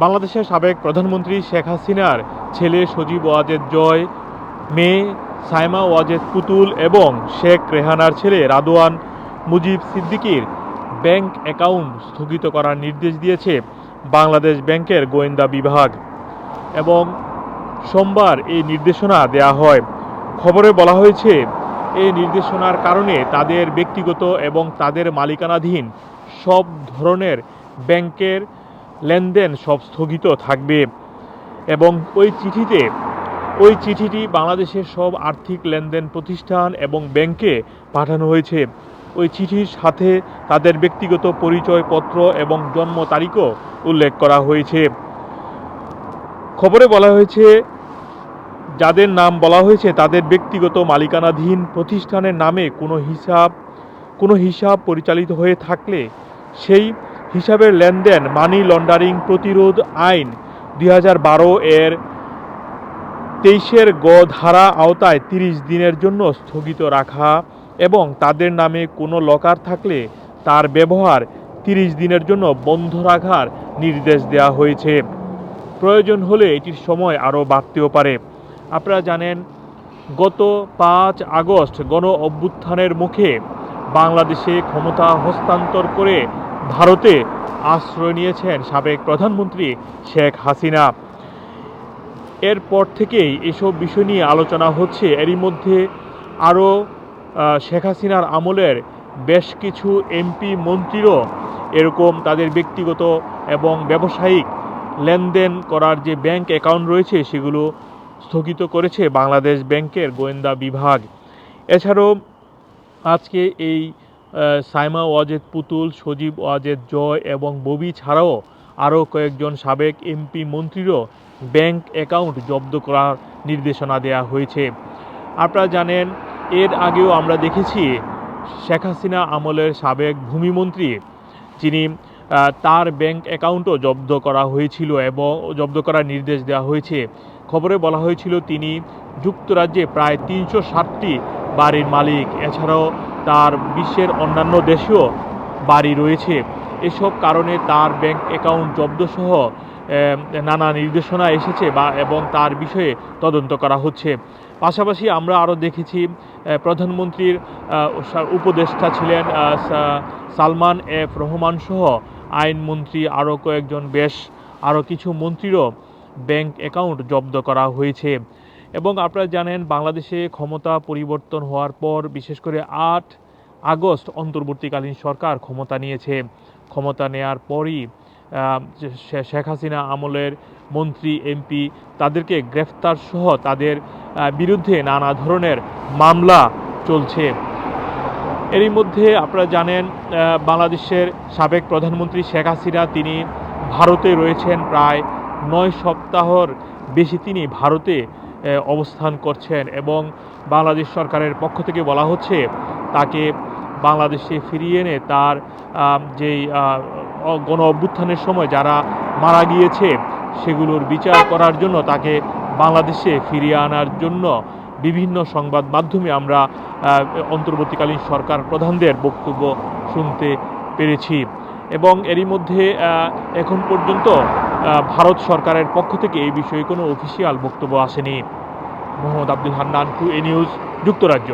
বাংলাদেশের সাবেক প্রধানমন্ত্রী শেখ হাসিনার ছেলে সজীব ওয়াজেদ জয়, মেয়ে সাইমা ওয়াজেদ পুতুল এবং শেখ রেহানার ছেলে রাদোয়ান মুজিব সিদ্দিকীর ব্যাংক অ্যাকাউন্ট স্থগিত করার নির্দেশ দিয়েছে বাংলাদেশ ব্যাংকের গোয়েন্দা বিভাগ। এবং সোমবার এই নির্দেশনা দেয়া হয়। খবরে বলা হয়েছে, এই নির্দেশনার কারণে তাদের ব্যক্তিগত এবং তাদের মালিকানাধীন সব ধরনের ব্যাংকের লেনদেন সব স্থগিত থাকবে। এবং ওই চিঠিতে, ওই চিঠিটি বাংলাদেশের সব আর্থিক লেনদেন প্রতিষ্ঠান এবং ব্যাংকে পাঠানো হয়েছে। ওই চিঠির সাথে তাদের ব্যক্তিগত পরিচয়পত্র এবং জন্ম তারিখও উল্লেখ করা হয়েছে। খবরে বলা হয়েছে, যাদের নাম বলা হয়েছে তাদের ব্যক্তিগত মালিকানাধীন প্রতিষ্ঠানের নামে কোনো হিসাব কোনো হিসাব পরিচালিত হয়ে থাকলে সেই হিসাবের লেনদেন মানি লন্ডারিং প্রতিরোধ আইন দুই হাজার বারো এর তেইশের গ ধারা আওতায় তিরিশ দিনের জন্য স্থগিত রাখা এবং তাদের নামে কোনো লকার থাকলে তার ব্যবহার তিরিশ দিনের জন্য বন্ধ রাখার নির্দেশ দেওয়া হয়েছে। প্রয়োজন হলে এটির সময় আরও বাড়তেও পারে। আপনারা জানেন, গত পাঁচ আগস্ট গণ অভ্যুত্থানের মুখে বাংলাদেশে ক্ষমতা হস্তান্তর করে ভারতে আশ্রয় নিয়েছেন সাবেক প্রধানমন্ত্রী শেখ হাসিনা। এরপর থেকেই এসব বিষয় নিয়ে আলোচনা হচ্ছে। এরই মধ্যে আরও শেখ হাসিনার আমলের বেশ কিছু এমপি মন্ত্রীরও এরকম তাদের ব্যক্তিগত এবং ব্যবসায়িক লেনদেন করার যে ব্যাংক অ্যাকাউন্ট রয়েছে, সেগুলো স্থগিত করেছে বাংলাদেশ ব্যাংকের গোয়েন্দা বিভাগ। এছাড়াও আজকে এই সাইমা ওয়াজেদ পুতুল, সজীব ওয়াজেদ জয় এবং ববি ছাড়াও আরও কয়েকজন সাবেক এমপি মন্ত্রীরও ব্যাংক অ্যাকাউন্ট জব্দ করার নির্দেশনা দেওয়া হয়েছে। আপনারা জানেন, এর আগেও আমরা দেখেছি শেখ হাসিনা আমলের সাবেক ভূমিমন্ত্রী, যিনি তার ব্যাংক অ্যাকাউন্টও জব্দ করা হয়েছিল এবং জব্দ করার নির্দেশ দেওয়া হয়েছে। খবরে বলা হয়েছিল, তিনি যুক্তরাজ্যে প্রায় তিনশো ষাটটি বাড়ির মালিক। এছাড়াও তার বিশ্বের অন্যান্য দেশেও বাড়ি রয়েছে। এসব কারণে তার ব্যাংক অ্যাকাউন্ট জব্দসহ নানা নির্দেশনা এসেছে বা, এবং তার বিষয়ে তদন্ত করা হচ্ছে। পাশাপাশি আমরা আরও দেখেছি প্রধানমন্ত্রীর উপদেষ্টা ছিলেন সালমান এফ রহমান সহ আইনমন্ত্রী আরও কয়েকজন। বেশ আরও কিছু মন্ত্রীরও ব্যাংক অ্যাকাউন্ট জব্দ করা হয়েছে। এবং আপনারা জানেন বাংলাদেশে ক্ষমতা পরিবর্তন হওয়ার পর বিশেষ করে আট আগস্ট অন্তর্বর্তীকালীন সরকার ক্ষমতা নিয়েছে। ক্ষমতা নেয়ার পরই শেখ হাসিনা আমলের মন্ত্রী এমপি তাদেরকে গ্রেফতার সহ তাদের বিরুদ্ধে নানা ধরনের মামলা চলছে। এরই মধ্যে আপনারা জানেন বাংলাদেশের সাবেক প্রধানমন্ত্রী শেখ হাসিনা, তিনি ভারতে রয়েছেন প্রায় নয় সপ্তাহর বেশি তিনি ভারতে অবস্থান করছেন এবং বাংলাদেশ সরকারের পক্ষ থেকে বলা হচ্ছে তাকে বাংলাদেশে ফিরিয়ে এনে তার যেই গণ অভ্যুত্থানের সময় যারা মারা গিয়েছে সেগুলোর বিচার করার জন্য তাকে বাংলাদেশে ফিরিয়ে আনার জন্য বিভিন্ন সংবাদ মাধ্যমে আমরা অন্তর্বর্তীকালীন সরকার প্রধানদের বক্তব্য শুনতে পেরেছি। এবং এরই মধ্যে এখন পর্যন্ত ভারত সরকারের পক্ষ থেকে এই বিষয়ে কোনো অফিসিয়াল বক্তব্য আসেনি। Mohammad Abdul Hannan to a news যুক্তরাজ্য।